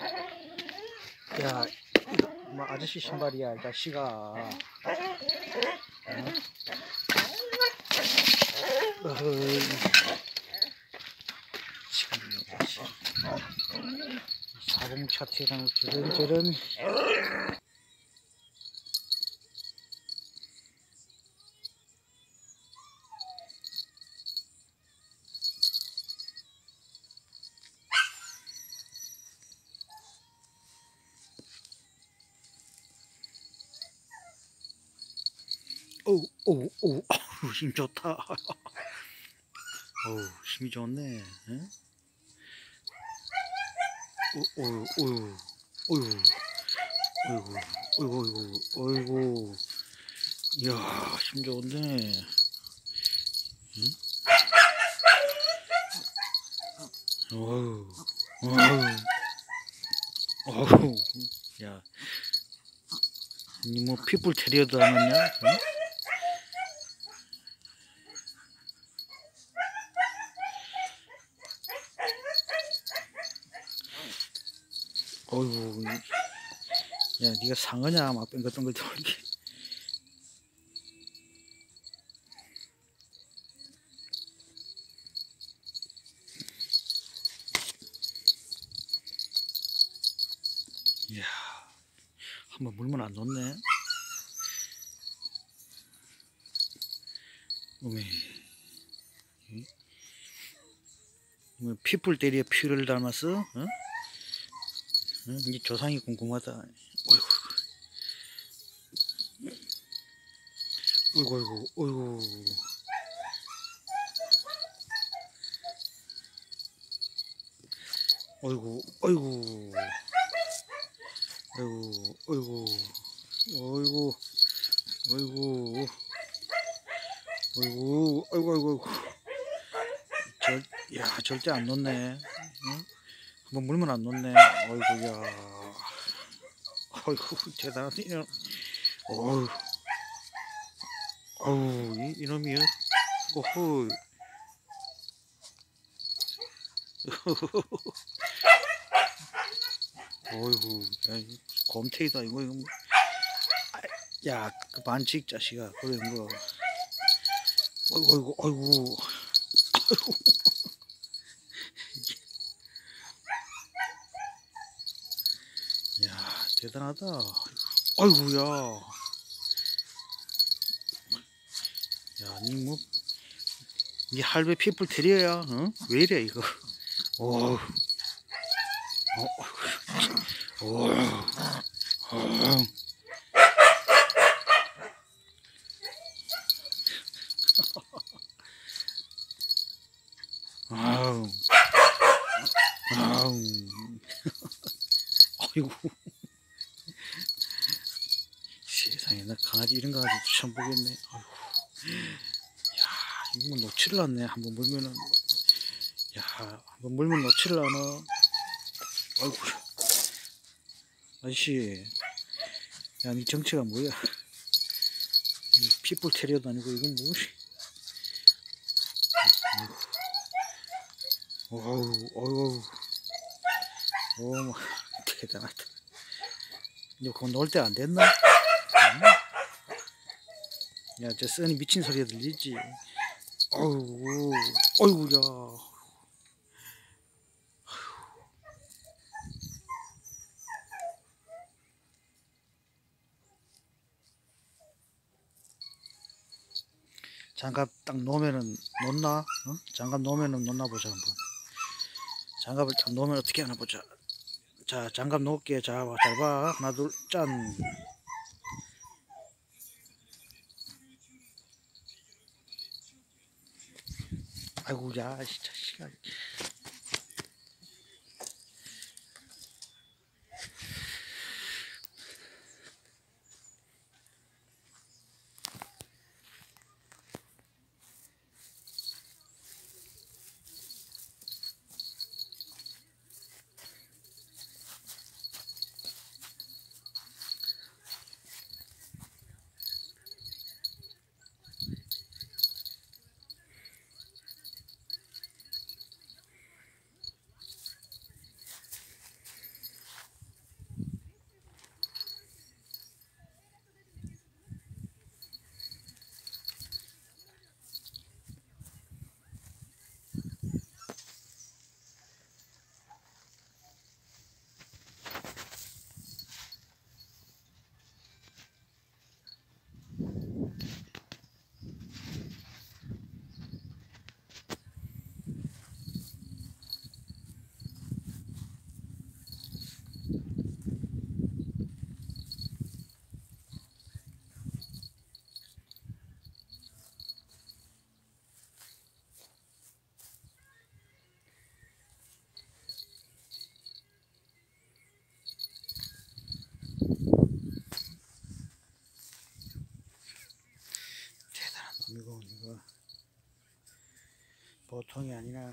야, 뭐 아저씨 신발이야, 이 자식아. 어? 지금. 자동차 태랑 저런 저런. 오우 오우 오우 아우, 힘 좋다. 어우 힘이 좋네. 응? 오, 오우 오우 오우 어이구 어이구 어이구 어이구 이야 힘 좋네. 응? 어우 어우 어우 야. 니뭐 핏불 테리어도 하느냐? 응? 어이구, 이- 야, 네가 상어냐? 막 뱅글뱅글 돌게. 이야, 한번 물면 안 놓네. 어메, 응? 뭐 피풀 때리에 피를 닮았어? 어? 응? 이 조상이 궁금하다. 어이구, 어이구, 어이구. 어이구, 어이구. 어이구, 어이구. 어이구. 어이구. 어이구, 어이구, 어이구, 어이구. 절, 야, 절대 안 놓네. 응? 한번 물면 안 놓네. 어이구야. 어이구, 대단하네. 이놈. 어우. 어우, 이, 이놈이요. 오호. 어이구, 야, 이 곰탱이다, 이거, 이거. 야, 그 반칙 자식아. 그래, 뭐. 어이구, 어이구, 어이구. 어이구. 야 대단하다. 아이고야. 야 니 뭐 니 할배 피플 테리어야 어? 왜 이래 이거? 오 어, 오, 어, 아우, 아우, 아이고. 강아지 이런 강아지 처음 보겠네. 아이고. 야 이거 뭐 놓치를 않네. 한번 물면은 야 한번 물면 놓치를 않아. 아이고 아저씨 야니 정체가 뭐야? 이 핏불 테리어도 아니고 이건 무엇이? 어우 어우 어우 대단하다. 이제 그거 놀 때 안 됐나? 응? 야, 저 써니 미친 소리가 들리지? 어우, 어이구 야. 장갑 딱 놓으면은 놓나? 어? 장갑 놓으면은 놓나 보자 한번. 장갑을 딱 놓으면 어떻게 하나 보자. 자, 장갑 놓을게. 자, 봐, 잘 봐. 하나, 둘, 짠. 아이고, 야, 진짜, 시간. 보통이 아니라